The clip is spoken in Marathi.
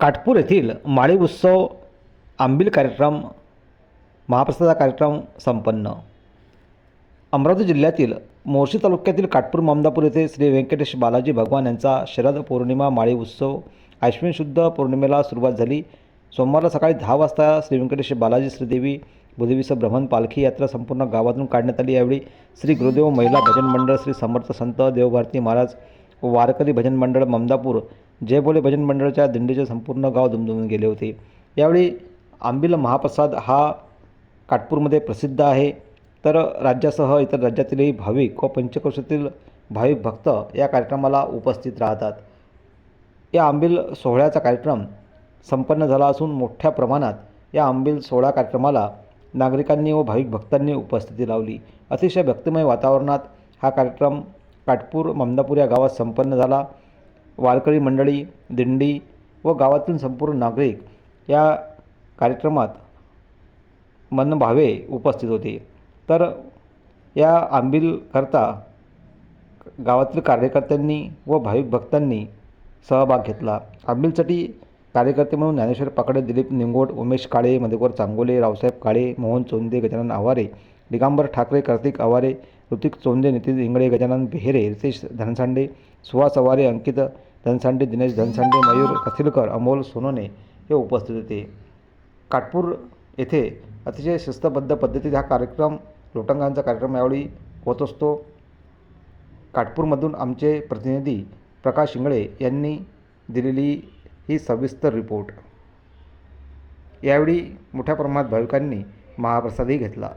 काटपूर येथील माळी उत्सव आंबील कार्यक्रम महाप्रसादा कार्यक्रम संपन्न. अमरावती जिल्ह्यातील मोर्शी तालुक्यातील काटपूर ममदापूर येथे श्री व्यंकटेश बालाजी भगवान यांचा शरद पौर्णिमा माळी उत्सव अश्विन शुद्ध पौर्णिमेला सुरुवात झाली. सोमवारला सकाळी दहा वाजता श्री व्यंकटेश बालाजी श्रीदेवी बुधवीस भ्रमण पालखी यात्रा संपूर्ण गावातून काढण्यात आली. यावेळी श्री गुरुदेव महिला भजन मंडळ श्री समर्थ संत देवभारती महाराज वारकरी भजन मंडळ ममदापूर जयबोले भजन मंडळाच्या दिंडीचे संपूर्ण गाव दुमदुमून गेले होते. यावेळी आंबील महाप्रसाद हा काटपूरमध्ये प्रसिद्ध आहे. तर राज्यासह इतर राज्यातीलही भाविक व पंचक्रोशातील भाविक भक्त या कार्यक्रमाला उपस्थित राहतात. या आंबील सोहळ्याचा कार्यक्रम संपन्न झाला असून मोठ्या प्रमाणात या आंबील सोहळा कार्यक्रमाला नागरिकांनी व भाविक भक्तांनी उपस्थिती लावली. अतिशय भक्तिमय वातावरणात हा कार्यक्रम काटपूर ममदापूर या गावात संपन्न झाला. वारकरी मंडळी दिंडी व गावातील संपूर्ण नागरिक या कार्यक्रमात मनभावे उपस्थित होते. तर या आंबीलकरता गावातील कार्यकर्त्यांनी व भाविक भक्तांनी सहभाग घेतला. आंबीलसाठी कार्यकर्ते म्हणून ज्ञानेश्वर पाकडे दिलीप निंगोट उमेश काळे मधुकर चांगोले रावसाहेब काळे मोहन चोंदे गजानन आवारे दिगंबर ठाकरे कार्तिक आवारे ऋतिक चोंदे नितीन इंगळे गजानन बेहेरे रितेश धनसांडे सुहास आवारे अंकित धनसांडे दिनेश धनसांडे मयूर कथिलकर अमोल सोनोने हे उपस्थित होते. काटपूर येथे अतिशय शिस्तबद्ध पद्धतीत हा कार्यक्रम लोटंगांचा कार्यक्रम यावेळी होत असतो. काटपूरमधून आमचे प्रतिनिधी प्रकाश इंगळे यांनी दिलेली ही सविस्तर रिपोर्ट. यावेळी मोठ्या प्रमाणात भाविकांनी महाप्रसादही घेतला.